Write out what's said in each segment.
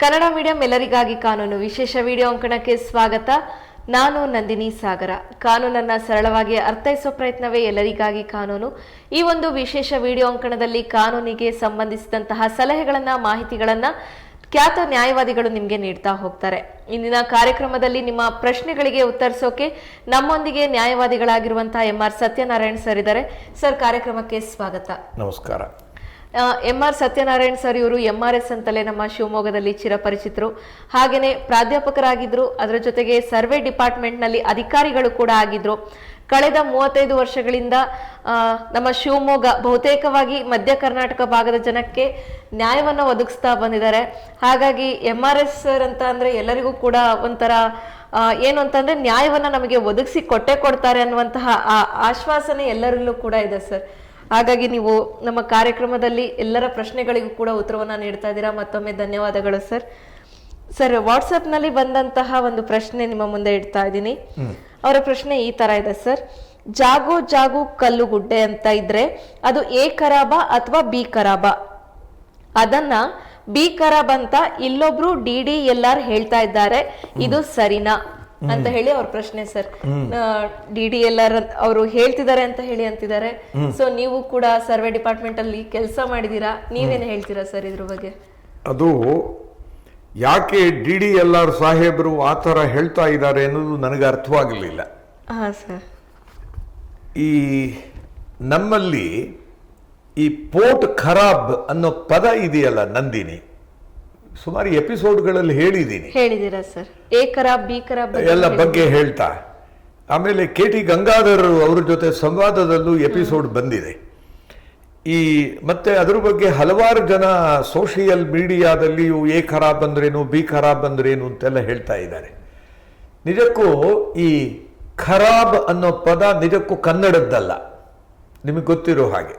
Kannada medium ಎಲ್ಲರಿಗಾಗಿ ಕಾನೂನು ವಿಶೇಷ video ಅಂಕಣಕ್ಕೆ ಸ್ವಾಗತ. ನಾನು ನಂದಿನಿ ಸಾಗರ. ಕಾನೂನನ್ನ ಸರಳವಾಗಿ ಅರ್ಥೈಸೋ ಪ್ರಯತ್ನವೇ ಎಲ್ಲರಿಗಾಗಿ ಕಾನೂನು. ಈ ಒಂದು ವಿಶೇಷ ವಿಡಿಯೋ ಅಂಕಣದಲ್ಲಿ ಕಾನೂನಿಗೆ ಸಂಬಂಧಿಸಿದಂತಹ ಸಲಹೆಗಳನ್ನ, ಮಾಹಿತಿಗಳನ್ನ ಖ್ಯಾತ ನ್ಯಾಯವಾದಿಗಳು ನಿಮಗೆ ನೀಡ್ತಾ ಹೋಗ್ತಾರೆ. ಇಂದಿನ ಕಾರ್ಯಕ್ರಮದಲ್ಲಿ ನಿಮ್ಮ ಪ್ರಶ್ನೆಗಳಿಗೆ ಉತ್ತರಿಸೋಕೆ ನಮ್ಮೊಂದಿಗೆ ನ್ಯಾಯವಾದಿಗಳಾಗಿರುವಂತಹ ಎಂ ಆರ್ ಸತ್ಯನಾರಾಯಣ್ ಸರ್ ಇದ್ದಾರೆ. ಸರ್, ಕಾರ್ಯಕ್ರಮಕ್ಕೆ ಸ್ವಾಗತ. ನಮಸ್ಕಾರ. ಎಂ ಆರ್ ಸತ್ಯನಾರಾಯಣ್ ಸರ್ ಇವರು ಎಂ ಆರ್ ಎಸ್ ಅಂತಲೇ ನಮ್ಮ ಶಿವಮೊಗ್ಗದಲ್ಲಿ ಚಿರಪರಿಚಿತರು. ಹಾಗೆಯೇ ಪ್ರಾಧ್ಯಾಪಕರಾಗಿದ್ದರು ಅದರ ಜೊತೆಗೆ ಸರ್ವೆ ಡಿಪಾರ್ಟ್ಮೆಂಟ್ನಲ್ಲಿ ಅಧಿಕಾರಿಗಳು ಕೂಡ ಆಗಿದ್ರು. ಕಳೆದ ಮೂವತ್ತೈದು ವರ್ಷಗಳಿಂದ ನಮ್ಮ ಶಿವಮೊಗ್ಗ ಬಹುತೇಕವಾಗಿ ಮಧ್ಯ ಕರ್ನಾಟಕ ಭಾಗದ ಜನಕ್ಕೆ ನ್ಯಾಯವನ್ನು ಒದಗಿಸ್ತಾ ಬಂದಿದ್ದಾರೆ. ಹಾಗಾಗಿ ಎಂ ಆರ್ ಎಸ್ ಸರ್ ಅಂತ ಅಂದರೆ ಎಲ್ಲರಿಗೂ ಕೂಡ ಒಂಥರ ಏನು ಅಂತಂದರೆ ನ್ಯಾಯವನ್ನು ನಮಗೆ ಒದಗಿಸಿ ಕೊಟ್ಟೆ ಕೊಡ್ತಾರೆ ಅನ್ನುವಂತಹ ಆ, ಆಶ್ವಾಸನೆ ಎಲ್ಲರಲ್ಲೂ ಕೂಡ ಇದೆ ಸರ್. ಹಾಗಾಗಿ ನೀವು ನಮ್ಮ ಕಾರ್ಯಕ್ರಮದಲ್ಲಿ ಎಲ್ಲರ ಪ್ರಶ್ನೆಗಳಿಗೂ ಕೂಡ ಉತ್ತರವನ್ನು ನೀಡ್ತಾ ಇದ್ದೀರಾ. ಮತ್ತೊಮ್ಮೆ ಧನ್ಯವಾದಗಳು ಸರ್. ಸರ್ ವಾಟ್ಸಪ್ನಲ್ಲಿ ಬಂದಂತಹ ಒಂದು ಪ್ರಶ್ನೆ ನಿಮ್ಮ ಮುಂದೆ ಇಡ್ತಾ ಇದ್ದೀನಿ. ಅವರ ಪ್ರಶ್ನೆ ಈ ತರ ಇದೆ ಸರ್. ಜಾಗೋ ಜಾಗು ಕಲ್ಲು ಗುಡ್ಡೆ ಅಂತ ಇದ್ರೆ ಅದು ಎ ಖರಾಬ ಅಥವಾ ಬಿ ಖರಾಬ ಅದನ್ನ ಬಿ ಖರಾಬ್ ಅಂತ ಇಲ್ಲೊಬ್ರು ಡಿ ಡಿ ಎಲ್ ಆರ್ ಹೇಳ್ತಾ ಇದ್ದಾರೆ. ಇದು ಸರಿನಾ? ಅಂತ ಹೇಳಿ ಅವ್ರ ಪ್ರಶ್ನೆ sir. D D L R ಅವರು ಹೇಳ್ತಿದ್ದಾರೆ ಅಂತ ಹೇಳಿ ಅಂತಿದ್ದಾರೆ ಸೊ ನೀವು ಕೂಡ ಸರ್ವೆ ಡಿಪಾರ್ಟ್ಮೆಂಟ್ ಅಲ್ಲಿ ಕೆಲಸ ಮಾಡಿದೀರಾ? ನೀವೇನ್ ಹೇಳ್ತೀರಾ ಸರ್ ಇದ್ರ ಬಗ್ಗೆ? ಅದು ಯಾಕೆ ಡಿ ಡಿ ಎಲ್ ಆರ್ ಸಾಹೇಬರು ಆ ಥರ ಹೇಳ್ತಾ ಇದ್ದಾರೆ ಅನ್ನೋದು ನನಗೆ ಅರ್ಥವಾಗಲಿಲ್ಲ. ಹಾ ಸರ್. ಈ ನಮ್ಮಲ್ಲಿ ಈ ಪೋರ್ಟ್ ಖರಾಬ್ ಅನ್ನೋ ಪದ ಇದೆಯಲ್ಲ ನಂದಿನಿ. ಸುಮಾರು ಎಪಿಸೋಡ್ಗಳಲ್ಲಿ ಹೇಳಿದ್ದೀನಿ. ಹೇಳಿದ್ದೀರಾ ಸರ್? ಏಕರ ಬೀಕರ ಬಗ್ಗೆ ಎಲ್ಲ ಬಗ್ಗೆ ಹೇಳ್ತಾ. ಆಮೇಲೆ ಕೆ ಟಿ ಗಂಗಾಧರ್ ಅವ್ರ ಜೊತೆ ಸಂವಾದದಲ್ಲೂ ಎಪಿಸೋಡ್ ಬಂದಿದೆ. ಈ ಮತ್ತೆ ಅದ್ರ ಬಗ್ಗೆ ಹಲವಾರು ಜನ ಸೋಷಿಯಲ್ ಮೀಡಿಯಾದಲ್ಲಿಯೂ ಎ ಖರಾಬ್ ಅಂದ್ರೇನು ಬಿ ಖರಾಬ್ ಅಂದ್ರೇನು ಅಂತೆಲ್ಲ ಹೇಳ್ತಾ ಇದ್ದಾರೆ. ನಿಜಕ್ಕೂ ಈ ಖರಾಬ್ ಅನ್ನೋ ಪದ ನಿಜಕ್ಕೂ ಕನ್ನಡದ್ದಲ್ಲ. ನಿಮಗೆ ಗೊತ್ತಿರೋ ಹಾಗೆ.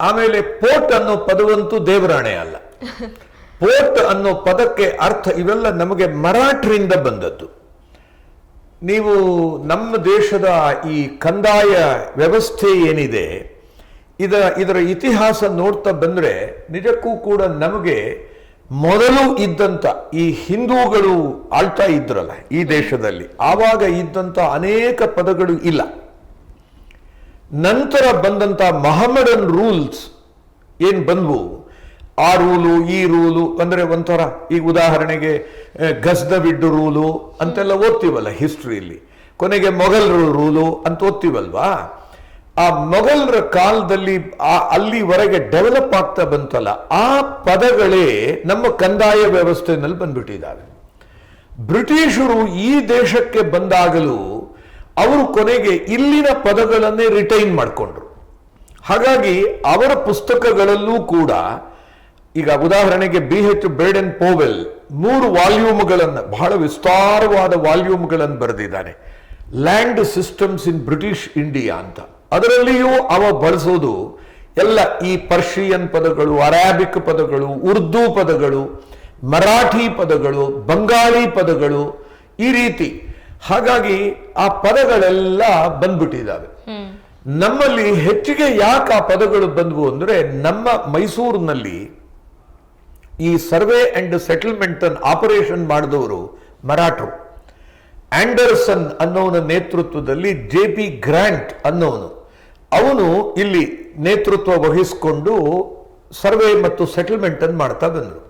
ಆಮೇಲೆ ಪೋಟ್ ಅನ್ನೋ ಪದವಂತೂ ದೇವರಾಣೆ ಅಲ್ಲ. ಪೋರ್ಟ್ ಅನ್ನೋ ಪದಕ್ಕೆ ಅರ್ಥ ಇವೆಲ್ಲ ನಮಗೆ ಮರಾಠರಿಂದ ಬಂದದ್ದು. ನೀವು ನಮ್ಮ ದೇಶದ ಈ ಕಂದಾಯ ವ್ಯವಸ್ಥೆ ಏನಿದೆ, ಇದ, ಇದರ ಇತಿಹಾಸ ನೋಡ್ತಾ ಬಂದರೆ ನಿಜಕ್ಕೂ ಕೂಡ ನಮಗೆ ಮೊದಲು ಇದ್ದಂಥ ಈ ಹಿಂದೂಗಳು ಆಳ್ತಾ ಇದ್ರಲ್ಲ ಈ ದೇಶದಲ್ಲಿ. ಆವಾಗ ಇದ್ದಂಥ ಅನೇಕ ಪದಗಳು ಇಲ್ಲ. ನಂತರ ಬಂದಂಥ ಮಹಮ್ಮದನ್ ರೂಲ್ಸ್ ಏನು ಬಂದ್ವು? ಆ ರೂಲು, ಈ ರೂಲು, ಅಂದ್ರೆ ಒಂಥರ ಈಗ ಉದಾಹರಣೆಗೆ ಗಸ್ದವಿಡ್ಡು ರೂಲು ಅಂತೆಲ್ಲ ಓದ್ತೀವಲ್ಲ ಹಿಸ್ಟ್ರಿಯಲ್ಲಿ. ಕೊನೆಗೆ ಮೊಘಲ್ ರೂಲು ಅಂತ ಓದ್ತೀವಲ್ವಾ? ಆ ಮೊಘಲರ ಕಾಲದಲ್ಲಿ, ಆ, ಅಲ್ಲಿವರೆಗೆ ಡೆವಲಪ್ ಆಗ್ತಾ ಬಂತಲ್ಲ, ಆ ಪದಗಳೇ ನಮ್ಮ ಕಂದಾಯ ವ್ಯವಸ್ಥೆನಲ್ಲಿ ಬಂದ್ಬಿಟ್ಟಿದ್ದಾವೆ. ಬ್ರಿಟಿಷರು ಈ ದೇಶಕ್ಕೆ ಬಂದಾಗಲೂ ಅವರು ಕೊನೆಗೆ ಇಲ್ಲಿನ ಪದಗಳನ್ನೇ ರಿಟೈನ್ ಮಾಡಿಕೊಂಡ್ರು. ಹಾಗಾಗಿ ಅವರ ಪುಸ್ತಕಗಳಲ್ಲೂ ಕೂಡ ಈಗ ಉದಾಹರಣೆಗೆ ಬಿ ಹೆಚ್ ಬೇಡನ್ ಪೋವೆಲ್ ಮೂರು ವಾಲ್ಯೂಮ್ಗಳನ್ನು ಬಹಳ ವಿಸ್ತಾರವಾದ ವಾಲ್ಯೂಮ್ಗಳನ್ನು ಬರೆದಿದ್ದಾನೆ land systems in British India ಅಂತ. ಅದರಲ್ಲಿಯೂ ಅವ ಬಳಸೋದು ಎಲ್ಲ ಈ ಪರ್ಷಿಯನ್ ಪದಗಳು ಅರಾಬಿಕ್ ಪದಗಳು ಉರ್ದು ಪದಗಳು ಮರಾಠಿ ಪದಗಳು ಬಂಗಾಳಿ ಪದಗಳು ಈ ರೀತಿ. ಹಾಗಾಗಿ ಆ ಪದಗಳೆಲ್ಲ ಬಂದ್ಬಿಟ್ಟಿದ್ದಾವೆ. ನಮ್ಮಲ್ಲಿ ಹೆಚ್ಚಿಗೆ ಯಾಕೆ ಆ ಪದಗಳು ಬಂದ್ವು ಅಂದ್ರೆ ನಮ್ಮ ಮೈಸೂರಿನಲ್ಲಿ ಈ ಸರ್ವೆ ಅಂಡ್ ಸೆಟಲ್ಮೆಂಟ್ ಆಪರೇಷನ್ ಮಾಡಿದವರು ಮರಾಠರು. ಆಂಡರ್ಸನ್ ಅನ್ನೋನ ನೇತೃತ್ವದಲ್ಲಿ ಜೆ ಪಿ ಗ್ರಾಂಟ್ ಅನ್ನೋನು ಅವನು ಇಲ್ಲಿ ನೇತೃತ್ವ ವಹಿಸಿಕೊಂಡು ಸರ್ವೆ ಮತ್ತು ಸೆಟಲ್ಮೆಂಟ್ ಅನ್ನು ಮಾಡ್ತಾ ಬಂದರು.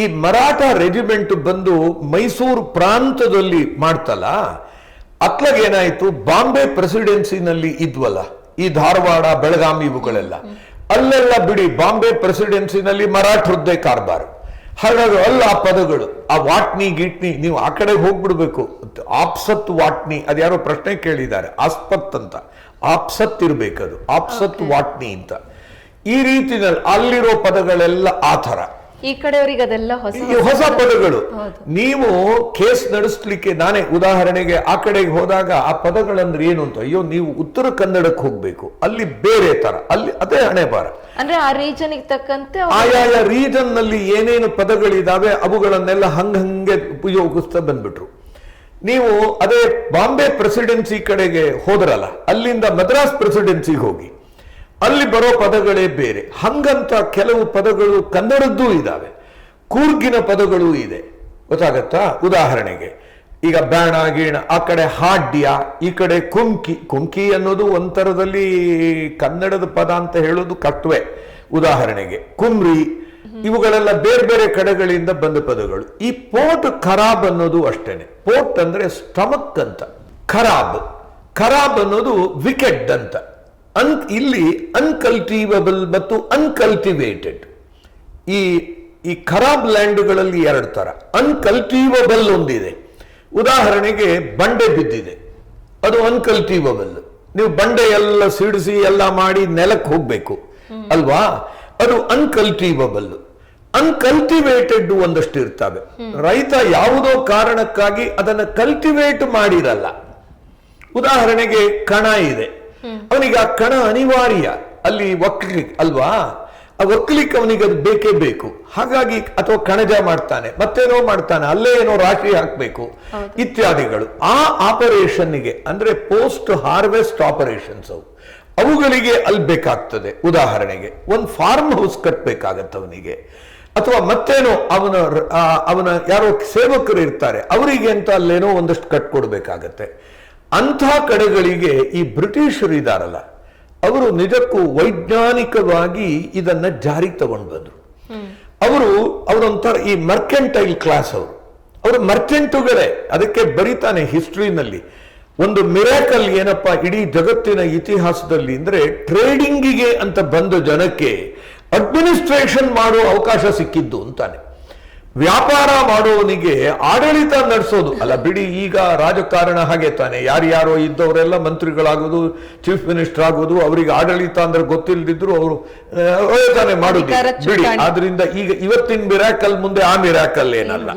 ಈ ಮರಾಠ ರೆಜಿಮೆಂಟ್ ಬಂದು ಮೈಸೂರು ಪ್ರಾಂತದಲ್ಲಿ ಮಾಡ್ತಲ್ಲ ಏನಾಯ್ತು? ಬಾಂಬೆ ಪ್ರೆಸಿಡೆನ್ಸಿನಲ್ಲಿ ಇದ್ವಲ್ಲ, ಈ ಧಾರವಾಡ ಬೆಳಗಾವಿ ಇವುಗಳೆಲ್ಲ. ಅಲ್ಲೆಲ್ಲ ಬಿಡಿ ಬಾಂಬೆ ಪ್ರೆಸಿಡೆನ್ಸಿನಲ್ಲಿ ಮರಾಠರದ್ದೇ ಕಾರ್ಬಾರ್. ಹಾಗಾಗಿ ಅಲ್ಲ ಆ ಪದಗಳು? ಆ ವಾಟ್ನಿ ಗಿಟ್ನಿ ನೀವು ಆ ಕಡೆ ಹೋಗ್ಬಿಡ್ಬೇಕು. ಆಪ್ಸತ್ ವಾಟ್ನಿ ಅದ್ಯಾರೋ ಪ್ರಶ್ನೆ ಕೇಳಿದ್ದಾರೆ. ಆಸ್ಪತ್ ಅಂತ. ಆಪ್ಸತ್ ಇರಬೇಕದು. ಆಪ್ಸತ್ ವಾಟ್ನಿ ಅಂತ. ಈ ರೀತಿನಲ್ಲಿ ಅಲ್ಲಿರೋ ಪದಗಳೆಲ್ಲ ಆ ಥರ. ಈ ಕಡೆಯವರಿಗೆ ಅದೆಲ್ಲ ಹೊಸ ಹೊಸ ಪದಗಳು. ನೀವು ಕೇಸ್ ನಡೆಸಲಿಕ್ಕೆ ನಾನೇ ಉದಾಹರಣೆಗೆ ಆ ಕಡೆಗೆ ಹೋದಾಗ ಆ ಪದಗಳಂದ್ರೆ ಏನು ಅಂತ ಅಯ್ಯೋ ನೀವು ಉತ್ತರ ಕನ್ನಡಕ್ಕೆ ಹೋಗ್ಬೇಕು. ಅಲ್ಲಿ ಬೇರೆ ತರ. ಅಲ್ಲಿ ಅದೇ ಹಣೆ ಬಾರ ಅಂದ್ರೆ ಆ ರೀಜನ್ ತಕ್ಕಂತೆ ಆಯಾಯ ರೀಜನ್ನಲ್ಲಿ ಏನೇನು ಪದಗಳಿದಾವೆ ಅವುಗಳನ್ನೆಲ್ಲ ಹಂಗ ಹಂಗೆ ಉಪಯೋಗಿಸ್ತಾ ಬಂದ್ಬಿಟ್ರು. ನೀವು ಅದೇ ಬಾಂಬೆ ಪ್ರೆಸಿಡೆನ್ಸಿ ಕಡೆಗೆ ಹೋದ್ರಲ್ಲ ಅಲ್ಲಿಂದ ಮದ್ರಾಸ್ ಪ್ರೆಸಿಡೆನ್ಸಿಗೆ ಹೋಗಿ. ಅಲ್ಲಿ ಬರೋ ಪದಗಳೇ ಬೇರೆ. ಹಂಗಂತ ಕೆಲವು ಪದಗಳು ಕನ್ನಡದ್ದೂ ಇದ್ದಾವೆ ಕೂರ್ಗಿನ ಪದಗಳು ಇದೆ. ಗೊತ್ತಾಗತ್ತಾ? ಉದಾಹರಣೆಗೆ, ಈಗ ಬ್ಯಾಣ, ಗೀಣ, ಆ ಕಡೆ ಹಾಡ್ಯ, ಈ ಕಡೆ ಕುಂಕಿ. ಕುಂಕಿ ಅನ್ನೋದು ಒಂಥರದಲ್ಲಿ ಕನ್ನಡದ ಪದ ಅಂತ ಹೇಳೋದು ಕಟ್ವೆ. ಉದಾಹರಣೆಗೆ ಕುಮ್ರಿ ಇವುಗಳೆಲ್ಲ ಬೇರೆ ಬೇರೆ ಕಡೆಗಳಿಂದ ಬಂದ ಪದಗಳು. ಈ ಪೋರ್ಟ್ ಖರಾಬ್ ಅನ್ನೋದು ಅಷ್ಟೇನೆ. ಪೋರ್ಟ್ ಅಂದ್ರೆ ಸ್ಟಮಕ್ ಅಂತ. ಖರಾಬ್. ಖರಾಬ್ ಅನ್ನೋದು ವಿಕೆಟ್ ಅಂತ. ಅನ್ ಇಲ್ಲಿ ಅನ್ಕಲ್ಟಿವಬಲ್ ಮತ್ತು ಅನ್ಕಲ್ಟಿವೇಟೆಡ್ ಈ ಈ ಖರಾಬ್ ಲ್ಯಾಂಡ್ಗಳಲ್ಲಿ ಎರಡು ತರ ಅನ್ಕಲ್ಟಿವಬಲ್ ಒಂದಿದೆ. ಉದಾಹರಣೆಗೆ ಬಂಡೆ ಬಿದ್ದಿದೆ. ಅದು ಅನ್ಕಲ್ಟಿವಬಲ್ ನೀವು ಬಂಡೆ ಎಲ್ಲ ಸಿಡಿಸಿ ಎಲ್ಲ ಮಾಡಿ ನೆಲಕ್ಕೆ ಹೋಗ್ಬೇಕು. ಅಲ್ವಾ? ಅದು ಅನ್ಕಲ್ಟಿವಬಲ್ ಅನ್ಕಲ್ಟಿವೇಟೆಡ್ ಒಂದಷ್ಟು ಇರ್ತವೆ. ರೈತ ಯಾವುದೋ ಕಾರಣಕ್ಕಾಗಿ ಅದನ್ನ ಕಲ್ಟಿವೇಟ್ ಮಾಡಿರಲ್ಲ. ಉದಾಹರಣೆಗೆ ಕಣ ಇದೆ. ಅವನಿಗೆ ಆ ಕಣ ಅನಿವಾರ್ಯ. ಅಲ್ಲಿ ಒಕ್ಕಲಿಕ್ ಅಲ್ವಾ? ಆ ಒಕ್ಕಲಿಕ್ಕೆ ಅವನಿಗೆ ಅದು ಬೇಕೇ ಬೇಕು. ಹಾಗಾಗಿ ಅಥವಾ ಕಣಜ ಮಾಡ್ತಾನೆ ಮತ್ತೇನೋ ಮಾಡ್ತಾನೆ ಅಲ್ಲೇ ಏನೋ ರಾಶಿ ಹಾಕಬೇಕು. ಇತ್ಯಾದಿಗಳು. ಆ ಆಪರೇಷನ್ಗೆ ಅಂದ್ರೆ ಪೋಸ್ಟ್ ಹಾರ್ವೆಸ್ಟ್ ಆಪರೇಷನ್ಸ್ ಅವು ಅವುಗಳಿಗೆ ಅಲ್ಲಿ ಬೇಕಾಗ್ತದೆ. ಉದಾಹರಣೆಗೆ ಒಂದು ಫಾರ್ಮ್ ಹೌಸ್ ಕಟ್ಟಬೇಕಾಗತ್ತೆ ಅವನಿಗೆ. ಅಥವಾ ಮತ್ತೇನೋ ಅವನ ಅವನ ಯಾರೋ ಸೇವಕರು ಇರ್ತಾರೆ ಅವರಿಗೆ ಅಂತ ಅಲ್ಲೇನೋ ಒಂದಷ್ಟು ಕಟ್ಕೊಡ್ಬೇಕಾಗತ್ತೆ. ಅಂಥ ಕಡೆಗಳಿಗೆ ಈ ಬ್ರಿಟಿಷರು ಇದಾರಲ್ಲ, ಅವರು ನಿಜಕ್ಕೂ ವೈಜ್ಞಾನಿಕವಾಗಿ ಇದನ್ನ ಜಾರಿಗೆ ತಗೊಂಡು ಬಂದರು. ಅವರು ಅವರೊಂಥರ ಈ ಮರ್ಕೆಂಟೈಲ್ ಕ್ಲಾಸ್ ಅವರು. ಅವರು ಮರ್ಚೆಂಟುಗಳೇ ಅದಕ್ಕೆ ಬರೀತಾನೆ ಹಿಸ್ಟ್ರಿನಲ್ಲಿ. ಒಂದು ಮಿರಾಕಲ್ ಏನಪ್ಪಾ ಇಡೀ ಜಗತ್ತಿನ ಇತಿಹಾಸದಲ್ಲಿ ಅಂದ್ರೆ ಟ್ರೇಡಿಂಗಿಗೆ ಅಂತ ಬಂದ ಜನಕ್ಕೆ ಅಡ್ಮಿನಿಸ್ಟ್ರೇಷನ್ ಮಾಡುವ ಅವಕಾಶ ಸಿಕ್ಕಿದ್ದು ಅಂತಾನೆ. ವ್ಯಾಪಾರ ಮಾಡುವವನಿಗೆ ಆಡಳಿತ ನಡೆಸೋದು. ಅಲ್ಲ ಬಿಡಿ ಈಗ ರಾಜಕಾರಣ ಹಾಗೆ ತಾನೆ. ಯಾರ್ಯಾರೋ ಇದ್ದವರೆಲ್ಲ ಮಂತ್ರಿಗಳಾಗೋದು ಚೀಫ್ ಮಿನಿಸ್ಟರ್ ಆಗೋದು ಅವರಿಗೆ ಆಡಳಿತ ಅಂದ್ರೆ ಗೊತ್ತಿಲ್ಲದಿದ್ರು ಅವರು ತಾನೆ ಮಾಡುದು. ಬಿಡಿ. ಆದ್ರಿಂದ ಈಗ ಇವತ್ತಿನ ಮಿರಾಕಲ್ ಮುಂದೆ ಆ ಮಿರಾಕಲ್ ಏನಲ್ಲ.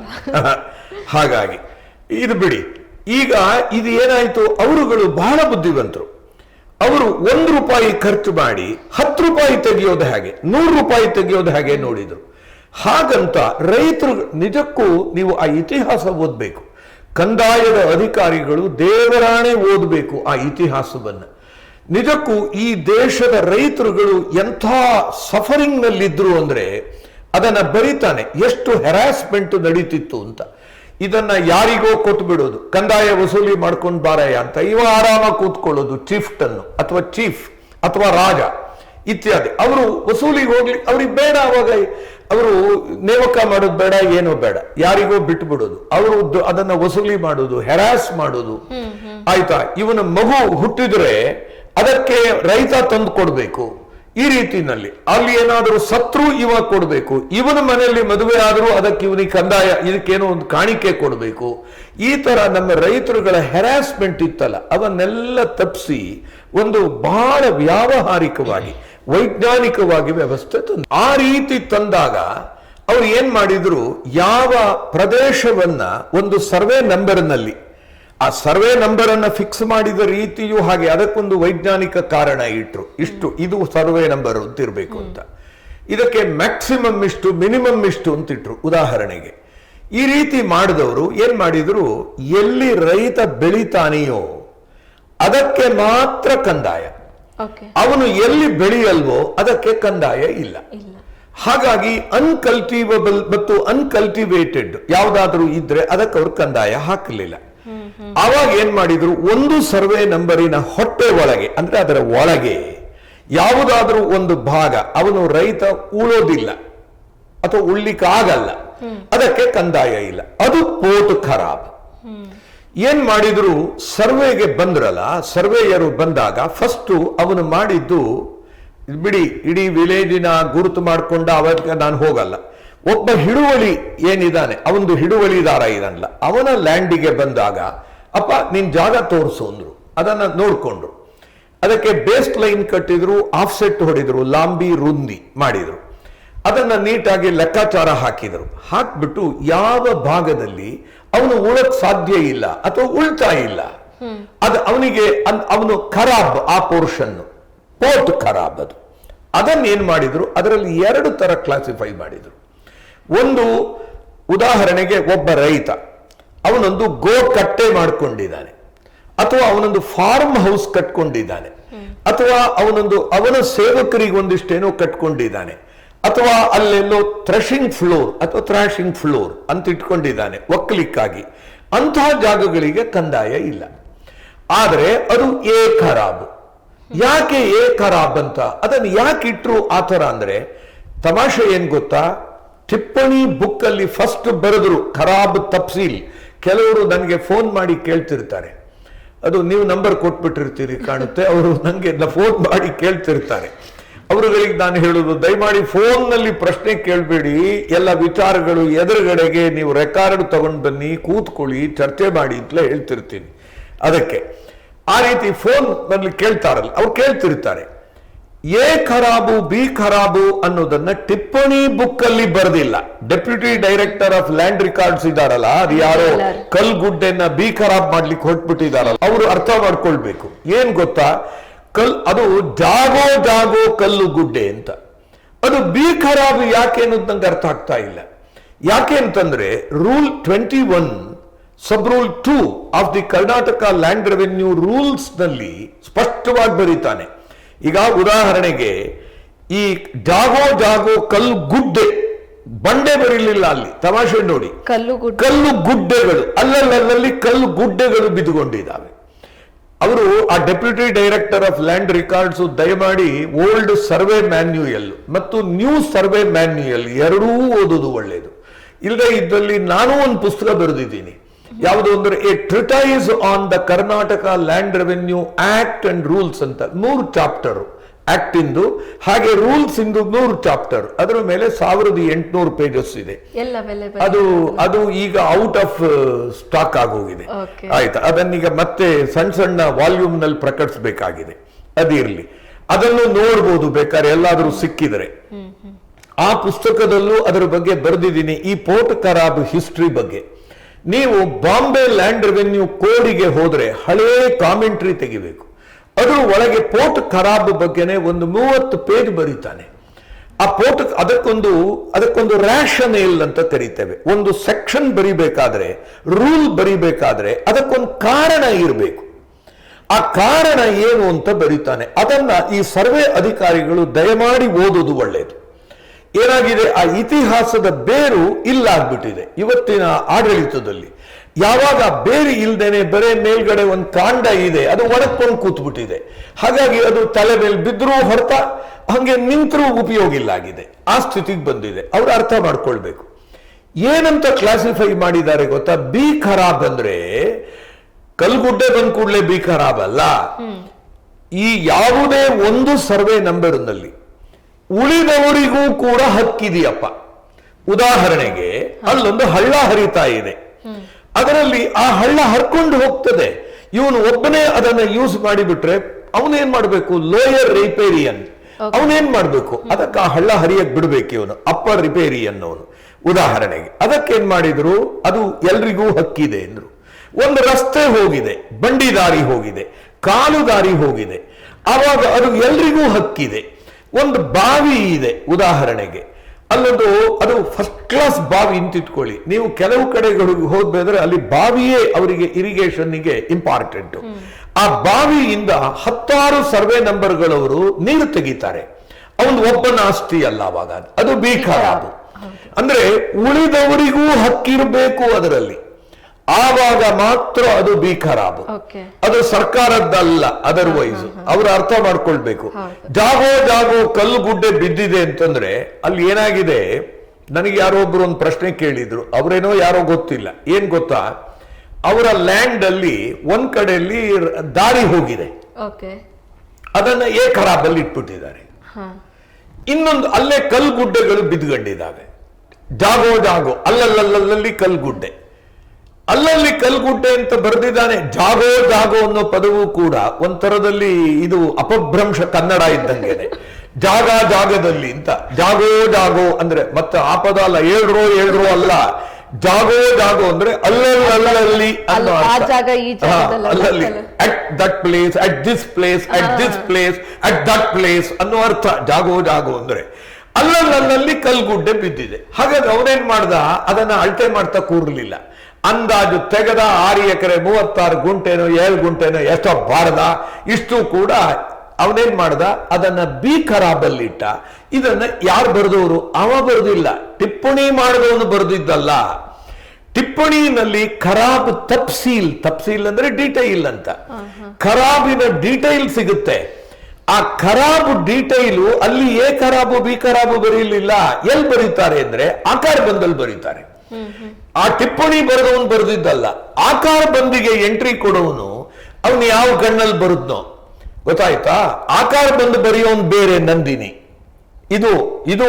ಹಾಗಾಗಿ ಇದು ಬಿಡಿ. ಈಗ ಇದು ಏನಾಯ್ತು? ಅವರುಗಳು ಬಹಳ ಬುದ್ಧಿವಂತರು. ಅವರು ಒಂದು ರೂಪಾಯಿ ಖರ್ಚು ಮಾಡಿ ಹತ್ತು ರೂಪಾಯಿ ತೆಗೆಯೋದು ಹಾಗೆ? ನೂರು ರೂಪಾಯಿ ತೆಗೆಯೋದು ಹಾಗೆ ನೋಡಿದ್ರು. ಹಾಗಂತ ರೈತರು ನಿಜಕ್ಕೂ ನೀವು ಆ ಇತಿಹಾಸ ಓದಬೇಕು. ಕಂದಾಯದ ಅಧಿಕಾರಿಗಳು ದೇವರಾಣೆ ಓದಬೇಕು ಆ ಇತಿಹಾಸವನ್ನು. ನಿಜಕ್ಕೂ ಈ ದೇಶದ ರೈತರುಗಳು ಎಂಥ ಸಫರಿಂಗ್ ನಲ್ಲಿದ್ರು ಅಂದ್ರೆ ಅದನ್ನ ಬರಿತಾನೆ, ಎಷ್ಟು ಹೆರಾಸ್ಮೆಂಟ್ ನಡೀತಿತ್ತು ಅಂತ. ಇದನ್ನ ಯಾರಿಗೋ ಕೊಟ್ಟು ಬಿಡೋದು, ಕಂದಾಯ ವಸೂಲಿ ಮಾಡ್ಕೊಂಡು ಬಾರಯ್ಯ ಅಂತ. ಇವ ಆರಾಮ ಕೂತ್ಕೊಳ್ಳೋದು ಚಿಫ್ಟ್ ಅನ್ನು ಅಥವಾ ಚೀಫ್, ಅಥವಾ ರಾಜ, ಇತ್ಯಾದಿ. ಅವರು ವಸೂಲಿಗೆ ಹೋಗ್ಲಿ, ಅವ್ರಿಗೆ ಬೇಡ ಅವಾಗ ಅವರು ನೇಮಕ ಮಾಡೋದು ಬೇಡ, ಏನೋ ಬೇಡ. ಯಾರಿಗೋ ಬಿಟ್ಟು ಬಿಡೋದು. ಅವರು ಅದನ್ನ ವಸೂಲಿ ಮಾಡೋದು ಹೆರಾಸ್ ಮಾಡೋದು. ಆಯ್ತಾ? ಇವನ ಮಗು ಹುಟ್ಟಿದ್ರೆ ಅದಕ್ಕೆ ರೈತ ತಂದು ಕೊಡಬೇಕು. ಈ ರೀತಿನಲ್ಲಿ. ಅಲ್ಲಿ ಏನಾದರೂ ಸತ್ರು ಇವ ಕೊಡಬೇಕು. ಇವನ ಮನೆಯಲ್ಲಿ ಮದುವೆ ಆದರೂ ಅದಕ್ಕೆ ಇವನಿಗೆ ಕಂದಾಯ, ಇದಕ್ಕೇನೋ ಒಂದು ಕಾಣಿಕೆ ಕೊಡಬೇಕು. ಈ ತರ ನಮ್ಮ ರೈತರುಗಳ ಹೆರಾಸ್ಮೆಂಟ್ ಇತ್ತಲ್ಲ, ಅವನ್ನೆಲ್ಲ ತಪ್ಪಿಸಿ ಒಂದು ಬಹಳ ವ್ಯಾವಹಾರಿಕವಾಗಿ ವೈಜ್ಞಾನಿಕವಾಗಿ ವ್ಯವಸ್ಥೆ ತಂದ ಆ ರೀತಿ ತಂದಾಗ ಅವ್ರು ಏನ್ ಮಾಡಿದ್ರು? ಯಾವ ಪ್ರದೇಶವನ್ನ ಒಂದು ಸರ್ವೆ ನಂಬರ್ನಲ್ಲಿ ಆ ಸರ್ವೆ ನಂಬರ್ ಅನ್ನ ಫಿಕ್ಸ್ ಮಾಡಿದ ರೀತಿಯೂ ಹಾಗೆ ಅದಕ್ಕೊಂದು ವೈಜ್ಞಾನಿಕ ಕಾರಣ ಇಟ್ರು. ಇಷ್ಟು ಇದು ಸರ್ವೆ ನಂಬರ್ ಅಂತ ಇರಬೇಕು ಅಂತ. ಇದಕ್ಕೆ ಮ್ಯಾಕ್ಸಿಮಮ್ ಇಷ್ಟು ಮಿನಿಮಮ್ ಇಷ್ಟು ಅಂತ ಇಟ್ರು ಉದಾಹರಣೆಗೆ. ಈ ರೀತಿ ಮಾಡಿದವರು ಏನ್ ಮಾಡಿದ್ರು? ಎಲ್ಲಿ ರೈತ ಬೆಳಿತಾನೆಯೋ ಅದಕ್ಕೆ ಮಾತ್ರ ಕಂದಾಯ. ಅವನು ಎಲ್ಲಿ ಬೆಳೆಯಲ್ವೋ ಅದಕ್ಕೆ ಕಂದಾಯ ಇಲ್ಲ. ಹಾಗಾಗಿ ಅನ್ಕಲ್ಟಿವಬಲ್ ಮತ್ತು ಅನ್ಕಲ್ಟಿವೇಟೆಡ್ ಯಾವ್ದಾದ್ರೂ ಇದ್ರೆ ಅದಕ್ಕೆ ಅವ್ರು ಕಂದಾಯ ಹಾಕಲಿಲ್ಲ. ಅವಾಗ ಏನ್ ಮಾಡಿದ್ರು? ಒಂದು ಸರ್ವೆ ನಂಬರಿನ ಹೊಟ್ಟೆ ಒಳಗೆ ಅಂದ್ರೆ ಅದರ ಒಳಗೆ ಯಾವುದಾದ್ರೂ ಒಂದು ಭಾಗ ಅವನು ರೈತ ಉಳೋದಿಲ್ಲ ಅಥವಾ ಉಳ್ಳಿಕ್ಕಾಗಲ್ಲ. ಆಗಲ್ಲ ಅದಕ್ಕೆ ಕಂದಾಯ ಇಲ್ಲ. ಅದು ಪೋಟ್ ಖರಾಬ್. ಏನ್ ಮಾಡಿದ್ರು ಸರ್ವೆಗೆ ಬಂದ್ರಲ್ಲ, ಸರ್ವೇಯರು ಬಂದಾಗ ಫಸ್ಟ್ ಅವನು ಮಾಡಿದ್ದು, ಬಿಡಿ, ಇಡೀ ವಿಲೇಜಿನ ಗುರುತು ಮಾಡಿಕೊಂಡ ಅವಕ್ಕೆ ನಾನು ಹೋಗಲ್ಲ. ಒಬ್ಬ ಹಿಡುವಳಿ ಏನಿದ್ದಾನೆ ಅವನದು ಹಿಡುವಳಿದಾರ ಇದನ್ನಲ್ಲ ಅವನ ಲ್ಯಾಂಡಿಗೆ ಬಂದಾಗ, ಅಪ್ಪ ನಿನ್ ಜಾಗ ತೋರಿಸು ಅಂದ್ರು, ಅದನ್ನ ನೋಡ್ಕೊಂಡ್ರು. ಅದಕ್ಕೆ ಬೇಸ್ ಲೈನ್ ಕಟ್ಟಿದ್ರು, ಆಫ್ಸೆಟ್ ಹೊಡಿದ್ರು, ಲಾಂಬಿ ರುಂದಿ ಮಾಡಿದ್ರು. ಅದನ್ನ ನೀಟಾಗಿ ಲೆಕ್ಕಾಚಾರ ಹಾಕಿದರು. ಹಾಕ್ಬಿಟ್ಟು ಯಾವ ಭಾಗದಲ್ಲಿ ಅವನು ಉಳಕ್ ಸಾಧ್ಯ ಇಲ್ಲ ಅಥವಾ ಉಳ್ತಾ ಇಲ್ಲ. ಅದು ಅವನಿಗೆ ಅವನು ಖರಾಬ್, ಆ ಪೋರ್ಷನ್ ಪೋರ್ಟ್ ಖರಾಬ್ ಅದು. ಅದನ್ನ ಮಾಡಿದ್ರು? ಅದರಲ್ಲಿ ಎರಡು ತರ ಕ್ಲಾಸಿಫೈ ಮಾಡಿದ್ರು. ಒಂದು ಉದಾಹರಣೆಗೆ ಒಬ್ಬ ರೈತ. ಅವನೊಂದು ಗೋ ಕಟ್ಟೆ ಮಾಡಿಕೊಂಡಿದ್ದಾನೆ. ಅಥವಾ ಅವನೊಂದು ಫಾರ್ಮ್ ಹೌಸ್ ಕಟ್ಕೊಂಡಿದ್ದಾನೆ. ಅಥವಾ ಅವನೊಂದು, ಅವನ ಸೇವಕರಿಗೆ ಒಂದಿಷ್ಟೇನೋ ಕಟ್ಕೊಂಡಿದ್ದಾನೆ. ಅಥವಾ ಅಲ್ಲೆಲ್ಲೋ ಥ್ರೆಶಿಂಗ್ ಫ್ಲೋರ್ ಅಥವಾ ಥ್ರಾಶಿಂಗ್ ಫ್ಲೋರ್ ಅಂತ ಇಟ್ಕೊಂಡಿದ್ದಾನೆ ಒಕ್ಕಲಿಕ್ಕಾಗಿ. ಅಂತಹ ಜಾಗಗಳಿಗೆ ಕಂದಾಯ ಇಲ್ಲ. ಆದರೆ ಅದು ಏ ಖರಾಬ್ ಯಾಕೆ ಏ ಖರಾಬ್ ಅಂತ? ಅದನ್ನು ಯಾಕೆ ಇಟ್ರು ಆ ಥರ ಅಂದರೆ, ತಮಾಷೆ ಏನು ಗೊತ್ತಾ? ಟಿಪ್ಪಣಿ ಬುಕ್ ಅಲ್ಲಿ ಫಸ್ಟ್ ಬರೆದ್ರು, ಖರಾಬ್ ತಪ್ಸೀಲ್. ಕೆಲವರು ನನಗೆ ಫೋನ್ ಮಾಡಿ ಕೇಳ್ತಿರ್ತಾರೆ. ಅದು ನೀವು ನಂಬರ್ ಕೊಟ್ಬಿಟ್ಟಿರ್ತೀರಿ ಕಾಣುತ್ತೆ. ಅವರು ನನಗೆ ಫೋನ್ ಮಾಡಿ ಕೇಳ್ತಿರ್ತಾರೆ. ಅವರುಗಳಿಗೆ ನಾನು ಹೇಳುದು ದಯಮಾಡಿ ಫೋನ್ನಲ್ಲಿ ಪ್ರಶ್ನೆ ಕೇಳಬೇಡಿ. ಎಲ್ಲ ವಿಚಾರಗಳು ಎದುರುಗಡೆಗೆ ನೀವು ರೆಕಾರ್ಡ್ ತಗೊಂಡು ಬನ್ನಿ ಕೂತ್ಕೊಳ್ಳಿ ಚರ್ಚೆ ಮಾಡಿ ಅಂತಲೇ ಹೇಳ್ತಿರ್ತೀನಿ. ಅದಕ್ಕೆ ಆ ರೀತಿ ಫೋನ್ನಲ್ಲಿ ಕೇಳ್ತಾರಲ್ಲ ಅವ್ರು ಕೇಳ್ತಿರ್ತಾರೆ. ಎ ಖರಾಬು ಬಿ ಖರಾಬು ಅನ್ನೋದನ್ನ ಟಿಪ್ಪಣಿ ಬುಕ್ ಅಲ್ಲಿ ಬರೆದಿಲ್ಲ. Deputy director of land records ಇದಾರಲ್ಲ ಅದು ಯಾರೋ ಕಲ್ಗುಡ್ಡೆನ ಬಿ ಖರಾಬ್ ಮಾಡ್ಲಿಕ್ಕೆ ಹೊಟ್ಬಿಟ್ಟಿದಾರಲ್ಲ ಅವರು ಅರ್ಥ ಮಾಡ್ಕೊಳ್ಬೇಕು. ಏನ್ ಗೊತ್ತಾ? ಕಲ್ ಅದು ಜಾಗೋ ಜಾಗೋ ಕಲ್ಲು ಗುಡ್ಡೆ ಅಂತ. ಅದು ಬಿ ಖರಾಬ್ ಯಾಕೆ ಅನ್ನೋದು ನಂಗೆ ಅರ್ಥ ಆಗ್ತಾ ಇಲ್ಲ. ಯಾಕೆ ಅಂತಂದ್ರೆ rule twenty one sub rule two of the Karnataka land revenue ರೂಲ್ಸ್ನಲ್ಲಿ ಸ್ಪಷ್ಟವಾಗಿ ಬರೀತಾನೆ. ಈಗ ಉದಾಹರಣೆಗೆ ಈ ಜಾಗೋ ಜಾಗೋ ಕಲ್ಲು ಗುಡ್ಡೆ ಬಂಡೆ ಬರೀಲಿಲ್ಲ ಅಲ್ಲಿ ತಮಾಷೆ ನೋಡಿ. ಕಲ್ಲು ಕಲ್ಲು ಗುಡ್ಡೆಗಳು ಅಲ್ಲಲ್ಲಲ್ಲಿ ಕಲ್ಲು ಗುಡ್ಡೆಗಳು ಬಿದ್ದುಕೊಂಡಿದ್ದಾವೆ. ಅವರು ಆ deputy director of land records ದಯಮಾಡಿ ಓಲ್ಡ್ ಸರ್ವೆ ಮ್ಯಾನ್ಯುಯಲ್ ಮತ್ತು ನ್ಯೂ ಸರ್ವೆ ಮ್ಯಾನ್ಯುಯಲ್ ಎರಡೂ ಓದೋದು ಒಳ್ಳೆಯದು ಇಲ್ಲದೆ ಇದರಲ್ಲಿ ನಾನು ಒಂದು ಪುಸ್ತಕ ಬರೆದಿದ್ದೀನಿ. ಯಾವುದು ಅಂದ್ರೆ a treatise on the Karnataka land revenue act and rules ಅಂತ, ನೂರು ಚಾಪ್ಟರ್ ಆಕ್ಟ್ ಇಂದು. ಹಾಗೆ ರೂಲ್ಸ್ ಇಂದು ನೂರು ಚಾಪ್ಟರ್ ಅದರ ಮೇಲೆ ಸಾವಿರದ ಎಂಟುನೂರು ಪೇಜಸ್ ಇದೆ. ಅದು ಅದು ಈಗ ಔಟ್ ಆಫ್ ಸ್ಟಾಕ್ ಆಗೋಗಿದೆ. ಆಯ್ತಾ? ಅದನ್ನೀಗ ಮತ್ತೆ ಸಣ್ಣ ಸಣ್ಣ ವಾಲ್ಯೂಮ್ನಲ್ಲಿ ಪ್ರಕಟಿಸಬೇಕಾಗಿದೆ. ಅದಿರಲಿ ಅದನ್ನು ನೋಡ್ಬೋದು ಬೇಕಾದ್ರೆ ಎಲ್ಲಾದರೂ ಸಿಕ್ಕಿದರೆ. ಆ ಪುಸ್ತಕದಲ್ಲೂ ಅದರ ಬಗ್ಗೆ ಬರೆದಿದ್ದೀನಿ. ಈ ಪೋರ್ಟ್ ಕರಾಬ್ ಹಿಸ್ಟ್ರಿ ಬಗ್ಗೆ. ನೀವು ಬಾಂಬೆ ಲ್ಯಾಂಡ್ ರೆವೆನ್ಯೂ ಕೋಡಿಗೆ ಹೋದ್ರೆ ಹಳೇ ಕಾಮೆಂಟ್ರಿ ತೆಗಿಬೇಕು. ಅದ್ರ ಒಳಗೆ ಪೋರ್ಟ್ ಖರಾಬ್ ಬಗ್ಗೆನೆ ಒಂದು ಮೂವತ್ತು ಪೇಜ್ ಬರೀತಾನೆ. ಆ ಪೋರ್ಟ್ ಅದಕ್ಕೊಂದು ಅದಕ್ಕೊಂದು ರ್ಯಾಷನೇಲ್ ಅಂತ ಕರಿತೇವೆ. ಒಂದು ಸೆಕ್ಷನ್ ಬರಿಬೇಕಾದ್ರೆ ರೂಲ್ ಬರಿಬೇಕಾದ್ರೆ ಅದಕ್ಕೊಂದು ಕಾರಣ ಇರಬೇಕು. ಆ ಕಾರಣ ಏನು ಅಂತ ಬರೀತಾನೆ. ಅದನ್ನ ಈ ಸರ್ವೆ ಅಧಿಕಾರಿಗಳು ದಯಮಾಡಿ ಓದೋದು ಒಳ್ಳೆಯದು ಏನಾಗಿದೆ? ಆ ಇತಿಹಾಸದ ಬೇರು ಇಲ್ಲಾಗ್ಬಿಟ್ಟಿದೆ. ಇವತ್ತಿನ ಆಡಳಿತದಲ್ಲಿ. ಯಾವಾಗ ಬೇರಿ ಇಲ್ದೇನೆ ಬರೇ ಮೇಲ್ಗಡೆ ಒಂದು ಕಾಂಡ ಇದೆ ಅದು ಒಣಕೊಂಡು ಕೂತ್ಬಿಟ್ಟಿದೆ. ಹಾಗಾಗಿ ಅದು ತಲೆ ಮೇಲೆ ಬಿದ್ದರೂ ಹೊರತ ಹಂಗೆ ನಿಂತರೂ ಉಪಯೋಗ ಇಲ್ಲ ಆಗಿದೆ ಆ ಸ್ಥಿತಿಗೆ ಬಂದಿದೆ. ಅವ್ರು ಅರ್ಥ ಮಾಡ್ಕೊಳ್ಬೇಕು. ಏನಂತ ಕ್ಲಾಸಿಫೈ ಮಾಡಿದ್ದಾರೆ ಗೊತ್ತಾ? ಬಿ ಖರಾಬ್ ಅಂದ್ರೆ ಕಲ್ಗುಡ್ಡೆ ಬಂದ್ ಕೂಡಲೇ ಬಿ ಖರಾಬ್ ಅಲ್ಲ. ಈ ಯಾವುದೇ ಒಂದು ಸರ್ವೆ ನಂಬರ್ನಲ್ಲಿ ಉಳಿದವರಿಗೂ ಕೂಡ ಹಕ್ಕಿದೆಯಪ್ಪ. ಉದಾಹರಣೆಗೆ ಅಲ್ಲೊಂದು ಹಳ್ಳ ಹರಿತಾ ಇದೆ. ಅದರಲ್ಲಿ ಆ ಹಳ್ಳ ಹರ್ಕೊಂಡು ಹೋಗ್ತದೆ. ಇವನು ಒಬ್ಬನೇ ಅದನ್ನ ಯೂಸ್ ಮಾಡಿಬಿಟ್ರೆ ಅವನೇನ್ ಮಾಡಬೇಕು? ಲೋಯರ್ ರಿಪೇರಿಯನ್ ಅವನೇನ್ ಮಾಡಬೇಕು? ಅದಕ್ಕೆ ಆ ಹಳ್ಳ ಹರಿಯಕ್ ಬಿಡಬೇಕು ಇವನು. ಅಪ್ಪರ್ ರಿಪೇರಿ ಅನ್ನೋನು ಉದಾಹರಣೆಗೆ ಅದಕ್ಕೇನ್ ಮಾಡಿದ್ರು? ಅದು ಎಲ್ರಿಗೂ ಹಕ್ಕಿದೆ ಎಂದ್ರು ಒಂದು ರಸ್ತೆ ಹೋಗಿದೆ ಬಂಡಿ ದಾರಿ ಹೋಗಿದೆ ಕಾಲು ದಾರಿ ಹೋಗಿದೆ. ಆವಾಗ ಅದು ಎಲ್ರಿಗೂ ಹಕ್ಕಿದೆ. ಒಂದು ಬಾವಿ ಇದೆ ಉದಾಹರಣೆಗೆ. ಅಲ್ಲೊಂದು ಅದು ಫಸ್ಟ್ ಕ್ಲಾಸ್ ಬಾವಿ ಅಂತ ಇಟ್ಕೊಳ್ಳಿ ನೀವು ಕೆಲವು ಕಡೆಗಳಿಗೆ ಹೋದ್ಬೇದ್ರೆ ಅಲ್ಲಿ ಬಾವಿಯೇ ಅವರಿಗೆ ಇರಿಗೇಷನ್ಗೆ ಇಂಪಾರ್ಟೆಂಟ್ ಆ ಬಾವಿಯಿಂದ ಹತ್ತಾರು ಸರ್ವೆ ನಂಬರ್ಗಳವರು ನೀರು ತೆಗಿತಾರೆ. ಅವನು ಒಬ್ಬನ ಆಸ್ತಿ ಅಲ್ಲ ಅವಾಗ. ಅದು. ಅದು ಅಂದ್ರೆ ಉಳಿದವರಿಗೂ ಹಕ್ಕಿರಬೇಕು ಅದರಲ್ಲಿ. ಆವಾಗ ಮಾತ್ರ ಅದು ಬಿ ಖರಾಬ್ ಅದು ಸರ್ಕಾರದ್ದಲ್ಲ ಅದರ್ವೈಸ್ ಅವರು ಅರ್ಥ ಮಾಡ್ಕೊಳ್ಬೇಕು. ಜಾಗೋ ಜಾಗೋ ಕಲ್ಲು ಗುಡ್ಡೆ ಬಿದ್ದಿದೆ ಅಂತಂದ್ರೆ ಅಲ್ಲಿ ಏನಾಗಿದೆ? ನನಗೆ ಯಾರೋ ಒಬ್ರು ಒಂದು ಪ್ರಶ್ನೆ ಕೇಳಿದ್ರು. ಅವರೇನೋ ಯಾರೋ ಗೊತ್ತಿಲ್ಲ. ಏನ್ ಗೊತ್ತಾ? ಅವರ ಲ್ಯಾಂಡ್ ಅಲ್ಲಿ ಒಂದ್ ಕಡೆಯಲ್ಲಿ ದಾರಿ ಹೋಗಿದೆ. ಅದನ್ನ ಏ ಖರಾಬಲ್ಲಿ ಇಟ್ಬಿಟ್ಟಿದ್ದಾರೆ ಇನ್ನೊಂದು ಅಲ್ಲೇ ಕಲ್ಗುಡ್ಡೆಗಳು ಬಿದ್ದುಗಂಡಿದ್ದಾವೆ ಜಾಗೋ ಜಾಗೋ ಅಲ್ಲಲ್ಲಲ್ಲಲ್ಲಿ ಕಲ್ಗುಡ್ಡೆ. ಅಲ್ಲಲ್ಲಿ ಕಲ್ಗುಡ್ಡೆ ಅಂತ ಬರೆದಿದ್ದಾನೆ ಜಾಗೋ ಜಾಗೋ ಅನ್ನೋ ಪದವು ಕೂಡ ಒಂಥರದಲ್ಲಿ ಇದು ಅಪಭ್ರಂಶ ಕನ್ನಡ ಇದ್ದಂಗೆನೆ ಜಾಗ ಜಾಗದಲ್ಲಿ ಅಂತ. ಜಾಗೋ ಜಾಗೋ ಅಂದ್ರೆ ಮತ್ತೆ ಆ ಪದ ಅಲ್ಲ ಏಳ್ರೋ ಏಳ್ರೋ ಅಲ್ಲ. ಜಾಗೋ ಜಾಗೋ ಅಂದ್ರೆ ಅಲ್ಲಲ್ಲಿ ಅಲ್ಲಲ್ಲಿ. ಅಲ್ಲಲ್ಲಿ at that place at this place at this place at that place ಅನ್ನೋ ಅರ್ಥ. ಜಾಗೋ ಜಾಗೋ ಅಂದ್ರೆ. ಅಲ್ಲಲ್ಲಲ್ಲಿ ಕಲ್ಗುಡ್ಡೆ ಬಿದ್ದಿದೆ. ಹಾಗಾದ್ರೆ ಅವನೇನ್ ಮಾಡ್ದ? ಅದನ್ನ ಅಳತೆ ಮಾಡ್ತಾ ಕೂರ್ಲಿಲ್ಲ. ಅಂದಾಜು ತೆಗೆದ ಆರು ಎಕರೆ ಮೂವತ್ತಾರು ಗುಂಟೆನೋ ಏಳು ಗುಂಟೆನೋ ಎಷ್ಟೋ ಬಾರದ ಇಷ್ಟು ಕೂಡ ಅವನೇನ್ ಮಾಡ್ದ? ಅದನ್ನ ಬಿ ಖರಾಬಲ್ಲಿಟ್ಟ ಇದನ್ನ ಯಾರು ಬರೆದವರು? ಅವ ಬರೆದಿಲ್ಲ. ಟಿಪ್ಪಣಿ ಮಾಡಿದವನು ಬರೆದಿದ್ದಲ್ಲ. ಟಿಪ್ಪಣಿನಲ್ಲಿ ಖರಾಬ್ ತಪ್ಸೀಲ್ ತಪ್ಸೀಲ್ ಅಂದ್ರೆ ಡೀಟೈಲ್ ಅಂತ. ಖರಾಬಿನ ಡೀಟೈಲ್ ಸಿಗುತ್ತೆ. ಆ ಖರಾಬ್ ಡೀಟೈಲು ಅಲ್ಲಿ ಎ ಖರಾಬು ಬಿ ಖರಾಬು ಬರೀಲಿಲ್ಲ. ಎಲ್ಲಿ ಬರೀತಾರೆ ಅಂದ್ರೆ ಆಕಾರ ಬಂದಲ್ಲಿ ಬರೀತಾರೆ ಆ ಟಿಪ್ಪಣಿ ಬರೆದವನು ಬರೆದಿದ್ದಲ್ಲ ಆಕಾರ ಬಂದಿಗೆ ಎಂಟ್ರಿ ಕೊಡೋನು ಅವನು ಯಾವ ಗಣ್ಣಲ್ಲಿ ಬರುದ್ನೋ. ಗೊತ್ತಾಯ್ತಾ? ಆಕಾರ ಬಂದು ಬರೆಯೋನ್ ಬೇರೆ ನಂದಿನಿ. ಇದು ಇದು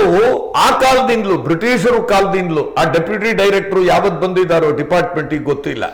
ಆ ಕಾಲದಿಂದಲೂ ಬ್ರಿಟಿಷರು ಕಾಲದಿಂದಲೂ ಆ ಡೆಪ್ಯೂಟಿ ಡೈರೆಕ್ಟರ್ ಯಾವತ್ ಬಂದಿದ್ದಾರೋ ಡಿಪಾರ್ಟ್ಮೆಂಟ್ ಗೊತ್ತಿಲ್ಲ.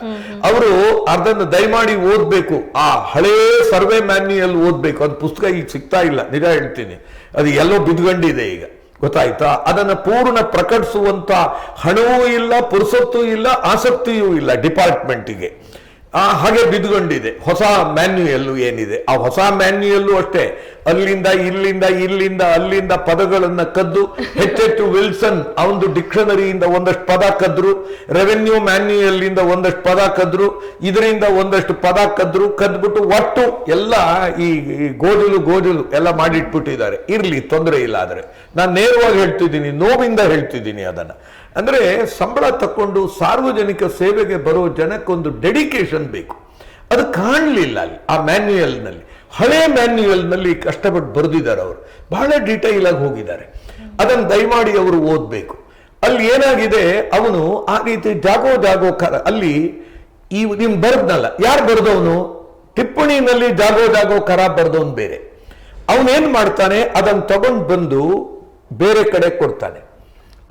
ಅವರು ಅದನ್ನು ದಯಮಾಡಿ ಓದ್ಬೇಕು. ಆ ಹಳೇ ಸರ್ವೆ ಮ್ಯಾನ್ಯಲ್ ಓದ್ಬೇಕು. ಅದು ಪುಸ್ತಕ ಈಗ ಸಿಗ್ತಾ ಇಲ್ಲ ನಿಜ ಹೇಳ್ತೀನಿ. ಅದು ಎಲ್ಲೋ ಬಿದ್ಗಂಡಿದೆ ಈಗ. ಗೊತ್ತಾಯ್ತಾ? ಅದನ್ನು ಪೂರ್ಣ ಪ್ರಕಟಿಸುವಂತ ಹಣವೂ ಇಲ್ಲ ಪುರುಸತ್ತೂ ಇಲ್ಲ ಆಸಕ್ತಿಯೂ ಇಲ್ಲ ಡಿಪಾರ್ಟ್ಮೆಂಟಿಗೆ. ಹಾಗೆ ಬಿದ್ದುಕೊಂಡಿದೆ. ಹೊಸ ಮ್ಯಾನ್ಯುಯಲ್ಲು ಏನಿದೆ? ಆ ಹೊಸ ಮ್ಯಾನ್ಯುಯಲ್ಲು ಅಷ್ಟೇ. ಅಲ್ಲಿಂದ, ಇಲ್ಲಿಂದ ಇಲ್ಲಿಂದ, ಅಲ್ಲಿಂದ ಪದಗಳನ್ನು ಕದ್ದು ಹೆಚ್ಚೆಚ್ಚು ವಿಲ್ಸನ್ ಅವನು ಡಿಕ್ಷನರಿಯಿಂದ ಒಂದಷ್ಟು ಪದ ಕದ್ರು, ರೆವೆನ್ಯೂ ಮ್ಯಾನ್ಯುಯಲ್ಲಿಂದ ಒಂದಷ್ಟು ಪದ ಕದ್ರು, ಇದರಿಂದ ಒಂದಷ್ಟು ಪದ ಕದ್ರು, ಕದ್ಬಿಟ್ಟು ಒಟ್ಟು ಎಲ್ಲ ಈ ಗೋಜಲು ಗೋಜಲು ಎಲ್ಲ ಮಾಡಿಟ್ಬಿಟ್ಟಿದ್ದಾರೆ. ಇರಲಿ, ತೊಂದರೆ ಇಲ್ಲ ಆದರೆ. ನಾನು ನೇರವಾಗಿ ಹೇಳ್ತಿದ್ದೀನಿ, ನೋವಿಂದ ಹೇಳ್ತಿದ್ದೀನಿ ಅದನ್ನ. ಅಂದ್ರೆ ಸಂಬಳ ತಕ್ಕೊಂಡು ಸಾರ್ವಜನಿಕ ಸೇವೆಗೆ ಬರೋ ಜನಕ್ಕೊಂದು ಡೆಡಿಕೇಶನ್ ಬೇಕು. ಅದು ಕಾಣಲಿಲ್ಲ ಅಲ್ಲಿ, ಆ ಮ್ಯಾನ್ಯುಯಲ್ನಲ್ಲಿ. ಹಳೆ ಮ್ಯಾನ್ಯುಯಲ್ನಲ್ಲಿ ಕಷ್ಟಪಟ್ಟು ಬರೆದಿದ್ದಾರೆ ಅವರು. ಬಹಳ ಡೀಟೈಲ್ ಆಗಿ ಹೋಗಿದ್ದಾರೆ. ಅದನ್ನು ದಯಮಾಡಿ ಅವರು ಓದಬೇಕು. ಅಲ್ಲಿ ಏನಾಗಿದೆ, ಅವನು ಆ ರೀತಿ ಜಾಗೋ ಜಾಗೋ ಕರ ಅಲ್ಲಿ ಈ ನಿಮ್ ಬರ್ದ್ನಲ್ಲ, ಯಾರು ಬರೆದವನು? ಟಿಪ್ಪಣಿನಲ್ಲಿ ಜಾಗೋ ಜಾಗೋ ಕರ ಬರೆದವನು ಬೇರೆ. ಅವನೇನ್ ಮಾಡ್ತಾನೆ, ಅದನ್ನು ತಗೊಂಡು ಬಂದು ಬೇರೆ ಕಡೆ ಕೊಡ್ತಾನೆ.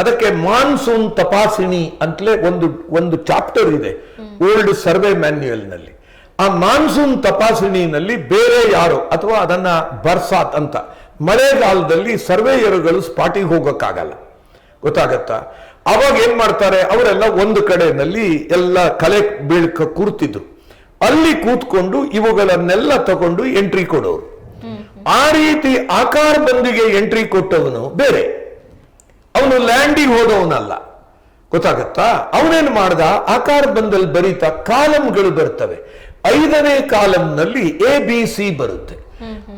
ಅದಕ್ಕೆ ಮಾನ್ಸೂನ್ ತಪಾಸಣಿ ಅಂತಲೇ ಒಂದು ಒಂದು ಚಾಪ್ಟರ್ ಇದೆ, ಓಲ್ಡ್ ಸರ್ವೆ ನಲ್ಲಿ ಆ ಮಾನ್ಸೂನ್ ತಪಾಸಣಿನಲ್ಲಿ ಬೇರೆ ಯಾರು, ಅಥವಾ ಅದನ್ನ ಬರ್ಸಾತ್ ಅಂತ, ಮಳೆಗಾಲದಲ್ಲಿ ಸರ್ವೇಯರುಗಳು ಸ್ಪಾಟಿಗೆ ಹೋಗೋಕ್ಕಾಗಲ್ಲ. ಗೊತ್ತಾಗತ್ತಾ? ಅವಾಗ ಏನ್ ಮಾಡ್ತಾರೆ, ಅವರೆಲ್ಲ ಒಂದು ಕಡೆನಲ್ಲಿ ಎಲ್ಲ ಕಲೆ ಬೀಳ್ಕ ಕೂರ್ತಿದ್ರು. ಅಲ್ಲಿ ಕೂತ್ಕೊಂಡು ಇವುಗಳನ್ನೆಲ್ಲ ತಗೊಂಡು ಎಂಟ್ರಿ ಕೊಡೋರು. ಆ ರೀತಿ ಆಕಾರದೊಂದಿಗೆ ಎಂಟ್ರಿ ಕೊಟ್ಟವನು ಬೇರೆ. ಅವನು ಲ್ಯಾಂಡಿಗೆ ಹೋದವನಲ್ಲ. ಗೊತ್ತಾಗತ್ತಾ? ಅವನೇನು ಮಾಡ್ದ? ಆಕಾರ ಬಂದಲ್ಲಿ ಬರೀತಾ ಕಾಲಂಗಳು ಬರ್ತವೆ. ಐದನೇ ಕಾಲಂನಲ್ಲಿ ಎ ಬಿ ಸಿ ಬರುತ್ತೆ.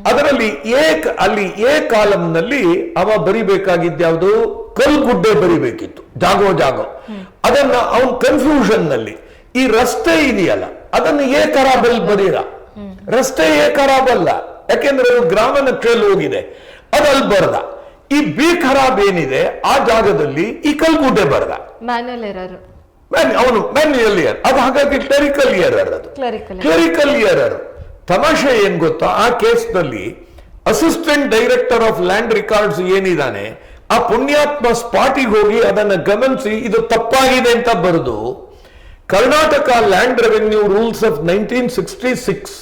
ಅದರಲ್ಲಿ ಎ ಅಲ್ಲಿ ಎ ಕಾಲಂನಲ್ಲಿ ಅವ ಬರಿಬೇಕಾಗಿದ್ದು ಯಾವುದು ಕಲ್ಗುಡ್ಡೆ ಬರಿಬೇಕಿತ್ತು. ಜಾಗೋ ಜಾಗೋ. ಅದನ್ನ ಅವನ್ ಕನ್ಫ್ಯೂಷನ್ನಲ್ಲಿ ಈ ರಸ್ತೆ ಇದೆಯಲ್ಲ ಅದನ್ನು ಎ ಖರಾಬಲ್ಲಿ ಬರೀರ ರಸ್ತೆ ಎ ಕರಾಬಲ್ಲ ಯಾಕೆಂದ್ರೆ ಅದು ಗ್ರಾಮ ನಕ್ಷೆಯಲ್ಲಿ ಹೋಗಿದೆ. ಅದಲ್ಲಿ ಬರ್ದ ಈ ಬಿ ಖರಾಬ್ ಏನಿದೆ ಆ ಜಾಗದಲ್ಲಿ ಈ ಕಲ್ಗುಡ್ಡೆ ಬರ್ದ. ಮ್ಯಾನುಯಲ್ ಎರರ್ ಮ್ಯಾನ್ ಅವನು ಮ್ಯಾನ್ಯಲ್ ಇಯರ್ ಅದು ಹಾಗಾಗಿ ಕ್ಲರಿಕಲ್ ಇಯರ್ ಅದು. ಕ್ಲರಿಕಲ್ ಕ್ಲರಿಕಲ್ ಇಯರ್ ತಮಾಷೆ ಏನ್ ಗೊತ್ತಾ? ಆ ಕೇಸ್ನಲ್ಲಿ assistant director of land records ಏನಿದಾನೆ ಆ ಪುಣ್ಯಾತ್ಮ ಸ್ಪಾಟಿಗೆ ಹೋಗಿ ಅದನ್ನ ಗಮನಿಸಿ ಇದು ತಪ್ಪಾಗಿದೆ ಅಂತ ಬರೆದು Karnataka land revenue rules of nineteen sixty six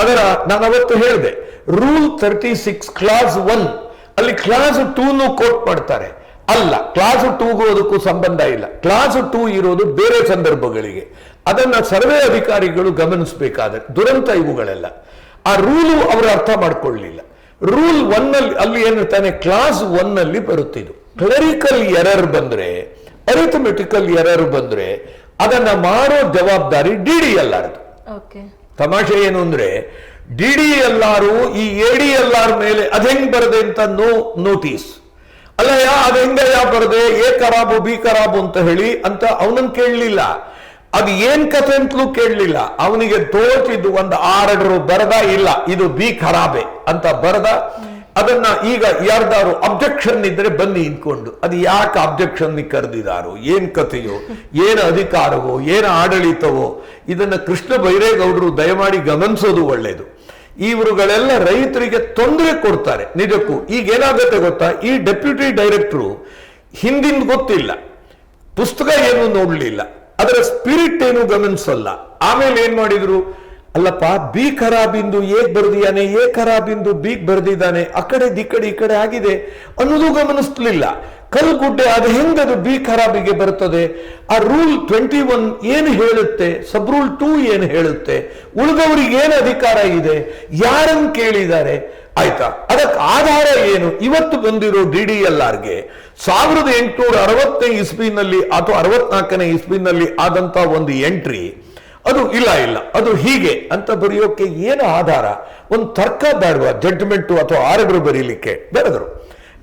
ಅದರ ನಾನು ಅವತ್ತು ಹೇಳಿದೆ rule thirty six clause one ಅಲ್ಲಿ ಕ್ಲಾಸ್ ಟೂನು ಕೋಟ್ ಮಾಡ್ತಾರೆ. ಅಲ್ಲ ಕ್ಲಾಸ್ ಟೂಗೂ ಅದಕ್ಕೂ ಸಂಬಂಧ ಇಲ್ಲ. ಕ್ಲಾಸ್ ಟೂ ಇರೋದು ಬೇರೆ ಸಂದರ್ಭಗಳಿಗೆ. ಅದನ್ನ ಸರ್ವೆ ಅಧಿಕಾರಿಗಳು ಗಮನಿಸಬೇಕಾದ್ರೆ ದುರಂತ ಇವುಗಳೆಲ್ಲ. ಆ ರೂಲು ಅವರು ಅರ್ಥ ಮಾಡ್ಕೊಳ್ಳಿಲ್ಲ. ರೂಲ್ ಒನ್ ಅಲ್ಲಿ ಅಲ್ಲಿ ಏನಿರ್ತಾನೆ ಕ್ಲಾಸ್ ಒನ್ ಅಲ್ಲಿ ಬರುತ್ತಿದ್ದು. ಕ್ಲರಿಕಲ್ ಎರರ್ ಬಂದ್ರೆ ಅರಿಥಮೆಟಿಕಲ್ ಎರರ್ ಬಂದ್ರೆ ಅದನ್ನ ಮಾಡೋ ಜವಾಬ್ದಾರಿ ಡಿ ಡಿ ತಮಾಷೆ ಏನು ಅಂದ್ರೆ ಡಿ ಡಿ ಎಲ್ಲಾರು, ಈ ಎ ಡಿ ಎಲ್ಲಾರ್ ಮೇಲೆ ಅದ್ ಹೆಂಗ್ ಬರದೆ ಅಂತ ನೋ ನೋಟಿಸ್. ಅಲ್ಲ ಯಾ ಅದ್ ಹೆಂಗಯ್ಯ ಬರದೆ, ಎ ಕರಾಬು, ಬಿ ಕರಾಬು ಅಂತ ಹೇಳಿ ಅಂತ ಅವನನ್ ಕೇಳಲಿಲ್ಲ. ಅದು ಏನ್ ಕಥೆ ಅಂತಲೂ ಕೇಳಲಿಲ್ಲ. ಅವನಿಗೆ ತೋಚಿದ್ದು ಒಂದು ಆರ್ಡರ್ ಬರದ ಇಲ್ಲ, ಇದು ಬಿ ಖರಾಬೆ ಅಂತ ಬರದ. ಅದನ್ನ ಈಗ ಯಾರ್ದಾರು ಅಬ್ಜೆಕ್ಷನ್ ಇದ್ರೆ ಬನ್ನಿ ಇನ್ಕೊಂಡು ಅದು ಯಾಕೆ ಅಬ್ಜೆಕ್ಷನ್ ಕರೆದಿದಾರೋ? ಏನ್ ಕಥೆಯೋ? ಏನು ಅಧಿಕಾರವೋ? ಏನು ಆಡಳಿತವೋ? ಇದನ್ನ ಕೃಷ್ಣ ಬೈರೇಗೌಡರು ದಯಮಾಡಿ ಗಮನಿಸೋದು ಒಳ್ಳೇದು. ಇವರುಗಳೆಲ್ಲ ರೈತರಿಗೆ ತೊಂದರೆ ಕೊಡ್ತಾರೆ. ನಿಜಕ್ಕೂ ಈಗ ಏನಾಗುತ್ತೆ ಗೊತ್ತಾ? ಈ ಡೆಪ್ಯೂಟಿ ಡೈರೆಕ್ಟ್ರು ಹಿಂದಿನ ಗೊತ್ತಿಲ್ಲ. ಪುಸ್ತಕ ಏನು ನೋಡಲಿಲ್ಲ. ಅದರ ಸ್ಪಿರಿಟ್ ಏನು ಗಮನಿಸಲ್ಲ. ಆಮೇಲೆ ಏನ್ ಮಾಡಿದ್ರು? ಅಲ್ಲಪ್ಪ, ಬಿ ಖರಾಬಿಂದು ಏಕ್ ಬರ್ದಿಯಾನೆ ಎ ಖರಾಬಿಂದು ಬೀಗ್ ಬರ್ದಿದ್ದಾನೆ, ಆ ಕಡೆ ದಿಕ್ಕಡೆ ಕಡೆ, ಈ ಕಡೆ ಆಗಿದೆ ಅನ್ನೋದು ಗಮನಿಸ್ಲಿಲ್ಲ. ಕಲ್ಗುಡ್ಡೆ ಅದು ಹೆಂಗದು ಬಿ ಖರಾಬಿಗೆ ಬರುತ್ತದೆ. ಆ ರೂಲ್ ಟ್ವೆಂಟಿ ಒನ್ ಏನು ಹೇಳುತ್ತೆ? ಸಬ್ ರೂಲ್ ಟೂ ಏನು ಹೇಳುತ್ತೆ? ಉಳಿದವರಿಗೆ ಏನು ಅಧಿಕಾರ ಇದೆ? ಯಾರನ್ನು ಕೇಳಿದ್ದಾರೆ? ಆಯ್ತಾ? ಅದಕ್ಕೆ ಆಧಾರ ಏನು? ಇವತ್ತು ಬಂದಿರೋ ಡಿ ಡಿ ಎಲ್ ಆರ್ಗೆ ಸಾವಿರದ ಎಂಟುನೂರ ಅರವತ್ತನೇ ಇಸ್ವಿನಲ್ಲಿ ಅಥವಾ ಅರವತ್ನಾಲ್ಕನೇ ಇಸ್ವಿನಲ್ಲಿ ಆದಂತ ಒಂದು ಎಂಟ್ರಿ. ಅದು ಇಲ್ಲ ಇಲ್ಲ. ಅದು ಹೀಗೆ ಅಂತ ಬರೆಯೋಕೆ ಏನು ಆಧಾರ? ಒಂದು ತರ್ಕ ಬೇಡವಾ? ಜಡ್ಜ್ಮೆಂಟು ಅಥವಾ ಆರ್ಡರ್ ಬರೀಲಿಕ್ಕೆ? ಬೆರೆದರು.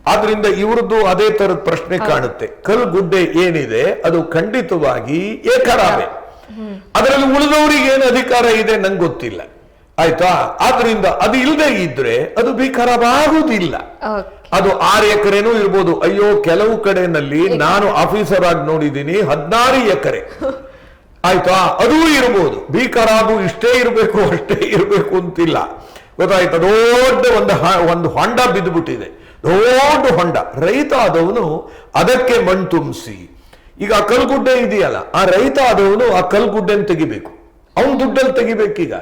ಆದ್ರಿಂದ ಇವ್ರದ್ದು ಅದೇ ತರದ ಪ್ರಶ್ನೆ ಕಾಣುತ್ತೆ. ಕಲ್ಗುಡ್ಡೆ ಏನಿದೆ ಅದು ಖಂಡಿತವಾಗಿ ಏಕರಾವೆ. ಅದರಲ್ಲಿ ಉಳಿದವರಿಗೆ ಏನು ಅಧಿಕಾರ ಇದೆ ನಂಗೆ ಗೊತ್ತಿಲ್ಲ. ಆಯ್ತಾ? ಆದ್ರಿಂದ ಅದು ಇಲ್ಲದೆ ಇದ್ರೆ ಅದು ಭೀಕರವಾಗುವುದಿಲ್ಲ ಅದು ಆರು ಎಕರೆನೂ ಇರ್ಬೋದು. ಅಯ್ಯೋ ಕೆಲವು ಕಡೆನಲ್ಲಿ ನಾನು ಆಫೀಸರ್ ಆಗಿ ನೋಡಿದ್ದೀನಿ ಹದಿನಾರು ಎಕರೆ. ಆಯ್ತಾ? ಅದೂ ಇರ್ಬೋದು. ಭೀಕರಾಬು ಇಷ್ಟೇ ಇರಬೇಕು ಅಷ್ಟೇ ಇರಬೇಕು ಅಂತಿಲ್ಲ. ಗೊತ್ತಾಯ್ತು? ದೊಡ್ಡ ಒಂದು ಒಂದು ಹೊಂಡ ಬಿದ್ದುಬಿಟ್ಟಿದೆ ದೊಡ್ಡ ಹೊಂಡ. ರೈತ ಆದವನು ಅದಕ್ಕೆ ಮಣ್ಣು ತುಂಬಿಸಿ. ಈಗ ಆ ಕಲ್ಗುಡ್ಡೆ ಇದೆಯಲ್ಲ ಆ ರೈತ ಆದವನು ಆ ಕಲ್ಗುಡ್ಡೆನ ತೆಗಿಬೇಕು. ಅವನ ದುಡ್ಡಲ್ಲಿ ತೆಗಿಬೇಕೀಗ.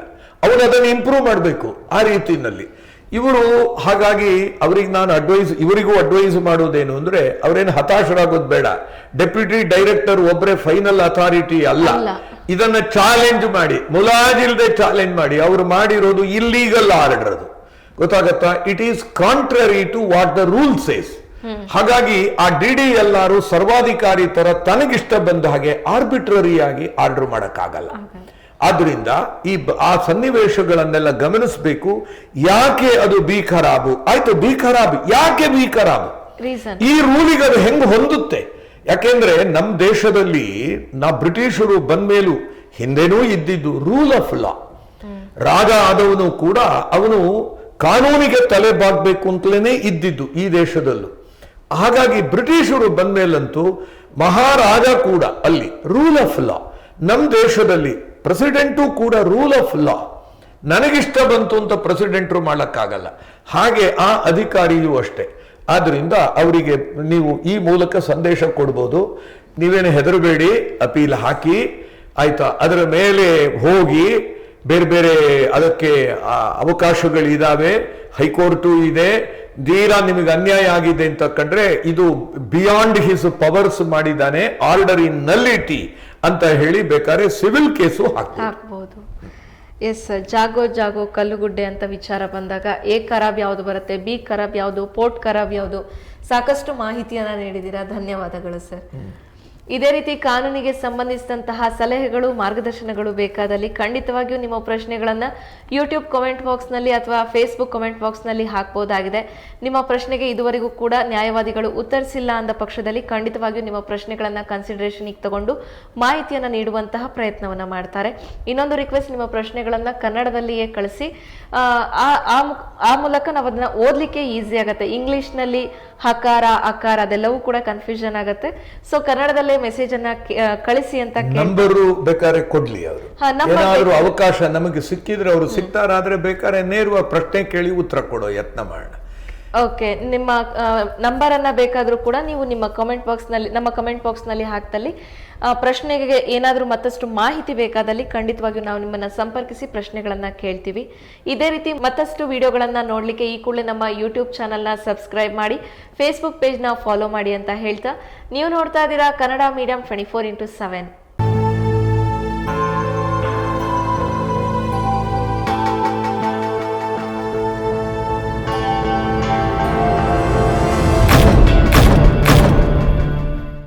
ಅವನು ಅದನ್ನು ಇಂಪ್ರೂವ್ ಮಾಡಬೇಕು ಆ ರೀತಿನಲ್ಲಿ ಇವರು ಹಾಗಾಗಿ ಅವರಿಗೆ ನಾನು ಅಡ್ವೈಸ್ ಇವರಿಗೂ ಅಡ್ವೈಸ್ ಮಾಡೋದೇನು ಅಂದ್ರೆ ಅವರೇನು ಹತಾಶರಾಗೋದು ಬೇಡ. ಡೆಪ್ಯೂಟಿ ಡೈರೆಕ್ಟರ್ ಒಬ್ಬರೇ ಫೈನಲ್ ಅಥಾರಿಟಿ ಅಲ್ಲ. ಅಲ್ಲ. ಇದನ್ನ ಚಾಲೆಂಜ್ ಮಾಡಿ ಮುಲಾಜಿಲ್ದೆ ಚಾಲೆಂಜ್ ಮಾಡಿ ಅವರು ಮಾಡಿರೋದು ಇಲ್ಲೀಗಲ್ ಆರ್ಡರ್ ಅದು ಗೊತ್ತಾಗತ್ತಾ? It is contrary to what the rule says ಹಾಗಾಗಿ ಆ ಡಿ ಡಿ ಎಲ್ಲಾರು ಸರ್ವಾಧಿಕಾರಿ ತರ ತನಗಿಷ್ಟ ಬಂದ ಹಾಗೆ ಆರ್ಬಿಟ್ರರಿ ಆಗಿ ಆರ್ಡರ್ ಮಾಡಕ್ಕಾಗಲ್ಲ. ಆದ್ರಿಂದ ಈ ಆ ಸನ್ನಿವೇಶಗಳನ್ನೆಲ್ಲ ಗಮನಿಸಬೇಕು. ಯಾಕೆ ಅದು ಬಿ ಖರಾಬು ಆಯ್ತು ಬಿ ಖರಾಬ್ ಯಾಕೆ ಬಿ ಖರಾಬು ಈ ರೂಲಿಗೆ ಅದು ಹೆಂಗ್ ಹೊಂದುತ್ತೆ? ಯಾಕೆಂದ್ರೆ ನಮ್ಮ ದೇಶದಲ್ಲಿ ನಾ ಬ್ರಿಟಿಷರು ಬಂದ್ಮೇಲೂ ಹಿಂದೆನೂ ಇದ್ದಿದ್ದು ರೂಲ್ ಆಫ್ ಲಾ ರಾಜ ಆದವನು ಕೂಡ ಅವನು ಕಾನೂನಿಗೆ ತಲೆ ಬಾಗಬೇಕು ಅಂತಲೇ ಇದ್ದಿದ್ದು ಈ ದೇಶದಲ್ಲೂ. ಹಾಗಾಗಿ ಬ್ರಿಟಿಷರು ಬಂದ್ಮೇಲಂತೂ ಮಹಾರಾಜ ಕೂಡ ಅಲ್ಲಿ ರೂಲ್ ಆಫ್ ಲಾ ನಮ್ಮ ದೇಶದಲ್ಲಿ ಪ್ರೆಸಿಡೆಂಟು ಕೂಡ ರೂಲ್ ಆಫ್ ಲಾ ನನಗಿಷ್ಟ ಬಂತು ಅಂತ ಪ್ರೆಸಿಡೆಂಟ್ರು ಮಾಡೋಕ್ಕಾಗಲ್ಲ. ಹಾಗೆ ಆ ಅಧಿಕಾರಿಯೂ ಅಷ್ಟೇ. ಆದ್ದರಿಂದ ಅವರಿಗೆ ನೀವು ಈ ಮೂಲಕ ಸಂದೇಶ ಕೊಡ್ಬೋದು. ನೀವೇನು ಹೆದರಬೇಡಿ, ಅಪೀಲ್ ಹಾಕಿ, ಆಯ್ತಾ? ಅದರ ಮೇಲೆ ಹೋಗಿ ಬೇರೆ ಬೇರೆ ಅದಕ್ಕೆ ಅವಕಾಶಗಳಿದ್ದಾವೆ ಹೈಕೋರ್ಟು ಇದೆ ದೀರಾ ನಿಮಗೆ ಅನ್ಯಾಯ ಆಗಿದೆ ಅಂತ ಕಂಡ್ರೆ ಇದು ಬಿಯಾಂಡ್ ಹಿಸ್ ಪವರ್ಸ್ ಮಾಡಿದ್ದಾನೆ ಆರ್ಡರ್ ಇನ್ ನಲ್ಲಿಟಿ ಅಂತ ಹೇಳಿ ಬೇಕಾದ್ರೆ ಸಿವಿಲ್ ಕೇಸು ಹಾಕಬಹುದು ಎಸ್ ಜಾಗೋ ಜಾಗೋ ಕಲ್ಲುಗುಡ್ಡೆ ಅಂತ ವಿಚಾರ ಬಂದಾಗ ಎ ಖರಾಬ್ ಯಾವುದು ಬರುತ್ತೆ ಬಿ ಖರಾಬ್ ಯಾವುದು ಪೋರ್ಟ್ ಖರಾಬ್ ಯಾವುದು ಸಾಕಷ್ಟು ಮಾಹಿತಿಯನ್ನ ನೀಡಿದ್ದೀರಾ? ಧನ್ಯವಾದಗಳು ಸರ್. ಇದೇ ರೀತಿ ಕಾನೂನಿಗೆ ಸಂಬಂಧಿಸಿದಂತಹ ಸಲಹೆಗಳು, ಮಾರ್ಗದರ್ಶನಗಳು ಬೇಕಾದಲ್ಲಿ ಖಂಡಿತವಾಗಿಯೂ ನಿಮ್ಮ ಪ್ರಶ್ನೆಗಳನ್ನ ಯೂಟ್ಯೂಬ್ ಕಮೆಂಟ್ ಬಾಕ್ಸ್ನಲ್ಲಿ ಅಥವಾ ಫೇಸ್ಬುಕ್ ಕಮೆಂಟ್ ಬಾಕ್ಸ್ನಲ್ಲಿ ಹಾಕ್ಬೋದಾಗಿದೆ. ನಿಮ್ಮ ಪ್ರಶ್ನೆಗೆ ಇದುವರೆಗೂ ಕೂಡ ನ್ಯಾಯವಾದಿಗಳು ಉತ್ತರಿಸಿಲ್ಲ ಅಂದ ಪಕ್ಷದಲ್ಲಿ ಖಂಡಿತವಾಗಿಯೂ ನಿಮ್ಮ ಪ್ರಶ್ನೆಗಳನ್ನ ಕನ್ಸಿಡರೇಷನ್ಗೆ ತಗೊಂಡು ಮಾಹಿತಿಯನ್ನು ನೀಡುವಂತಹ ಪ್ರಯತ್ನವನ್ನ ಮಾಡ್ತಾರೆ. ಇನ್ನೊಂದು ರಿಕ್ವೆಸ್ಟ್ ನಿಮ್ಮ ಪ್ರಶ್ನೆಗಳನ್ನ ಕನ್ನಡದಲ್ಲಿಯೇ ಕಳಿಸಿ. ಆ ಮೂಲಕ ನಾವು ಅದನ್ನ ಓದ್ಲಿಕ್ಕೆ ಈಸಿ ಆಗುತ್ತೆ. ಇಂಗ್ಲಿಷ್ನಲ್ಲಿ ಹಕಾರ, ಅಕಾರ ಅದೆಲ್ಲವೂ ಕೂಡ ಕನ್ಫ್ಯೂಷನ್ ಆಗುತ್ತೆ. ಸೊ ಕನ್ನಡದಲ್ಲೇ ಮೆಸೇಜ್ ಅನ್ನ ಕಳಿಸಿ ಅಂತ ನಂಬರು ಬೇಕಾದ್ರೆ ಕೊಡ್ಲಿ ಅವರು ಏನಾದರೂ ಅವಕಾಶ ನಮಗೆ ಸಿಕ್ಕಿದ್ರೆ ಅವರು ಸಿಗ್ತಾರಾದ್ರೆ ಬೇಕಾದ್ರೆ ನೇರವಾಗಿ ಪ್ರಶ್ನೆ ಕೇಳಿ ಉತ್ತರ ಕೊಡೋ ಯತ್ನ ಮಾಡೋಣ. ಓಕೆ ನಿಮ್ಮ ನಂಬರ್ ಅನ್ನ ಬೇಕಾದ್ರೂ ಕೂಡ ನೀವು ನಿಮ್ಮ ಕಮೆಂಟ್ ಬಾಕ್ಸ್ನಲ್ಲಿ, ನಮ್ಮ ಕಮೆಂಟ್ ಬಾಕ್ಸ್ನಲ್ಲಿ ಹಾಕ್ತಲ್ಲಿ ಪ್ರಶ್ನೆಗೆ ಏನಾದರೂ ಮತ್ತಷ್ಟು ಮಾಹಿತಿ ಬೇಕಾದಲ್ಲಿ ಖಂಡಿತವಾಗಿಯೂ ನಾವು ನಿಮ್ಮನ್ನ ಸಂಪರ್ಕಿಸಿ ಪ್ರಶ್ನೆಗಳನ್ನು ಕೇಳ್ತೀವಿ. ಇದೇ ರೀತಿ ಮತ್ತಷ್ಟು ವಿಡಿಯೋಗಳನ್ನು ನೋಡಲಿಕ್ಕೆ ಈ ಕೂಡಲೇ ನಮ್ಮ ಯೂಟ್ಯೂಬ್ ಚಾನಲ್ನ ಸಬ್ಸ್ಕ್ರೈಬ್ ಮಾಡಿ ಫೇಸ್ಬುಕ್ ಪೇಜ್ನ ಫಾಲೋ ಮಾಡಿ ಅಂತ ಹೇಳ್ತಾ, ನೀವು ನೋಡ್ತಾ ಇದ್ದೀರಾ Kannada medium twenty four into seven